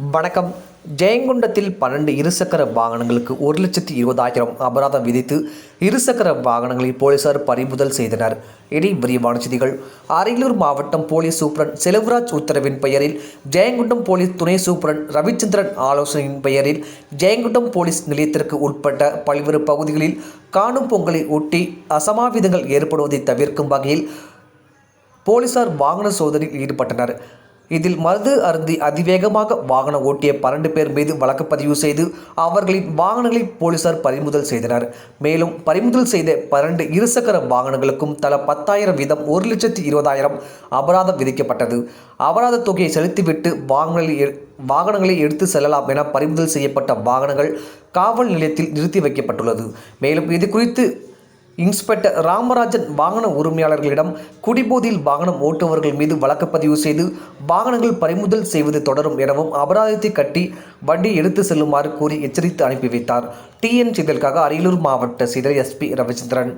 வணக்கம். ஜெயங்கொண்டத்தில் பன்னெண்டு இருசக்கர வாகனங்களுக்கு ஒரு லட்சத்தி இருபதாயிரம் அபராதம் விதித்து இருசக்கர வாகனங்களை போலீசார் பறிமுதல் செய்தனர். இனி விரிவான செய்திகள். அரியலூர் மாவட்டம் போலீஸ் சூப்பரன் செலவராஜ் உத்தரவின் பெயரில் ஜெயங்குண்டம் போலீஸ் துணை சூப்பரன் ரவிச்சந்திரன் ஆலோசனையின் பெயரில் ஜெயங்குண்டம் போலீஸ் நிலையத்திற்கு உட்பட்ட பல்வேறு பகுதிகளில் காணும் பொங்கலை ஒட்டி அசமாவிதங்கள் ஏற்படுவதை தவிர்க்கும் வகையில் போலீசார் வாகன சோதனையில் ஈடுபட்டனர். இதில் மது அருந்தி அதிவேகமாக வாகனம் ஓட்டிய பன்னெண்டு பேர் மீது வழக்கு பதிவு செய்து அவர்களின் வாகனங்களை போலீசார் பறிமுதல் செய்தனர். மேலும் பறிமுதல் செய்த பன்னெண்டு இருசக்கர வாகனங்களுக்கும் தலா பத்தாயிரம் வீதம் ஒரு லட்சத்தி இருபதாயிரம் அபராதம் விதிக்கப்பட்டது. அபராத தொகையை செலுத்திவிட்டு வாகனங்களில் வாகனங்களை எடுத்து செல்லலாம் என பறிமுதல் செய்யப்பட்ட வாகனங்கள் காவல் நிலையத்தில் நிறுத்தி வைக்கப்பட்டுள்ளது. மேலும் இது குறித்து இன்ஸ்பெக்டர் ராமராஜன் வாகன உரிமையாளர்களிடம் குடிபோதையில் வாகனம் ஓட்டுபவர்கள் மீது வழக்கு பதிவு செய்து வாகனங்கள் பறிமுதல் செய்வது தொடரும் எனவும் அபராதத்தை கட்டி வண்டி எடுத்து செல்லுமாறு கூறி எச்சரித்து அனுப்பி வைத்தார். டிஎன் செய்தலுக்காக அரியலூர் மாவட்ட சிதை எஸ்பி ரவிச்சந்திரன்.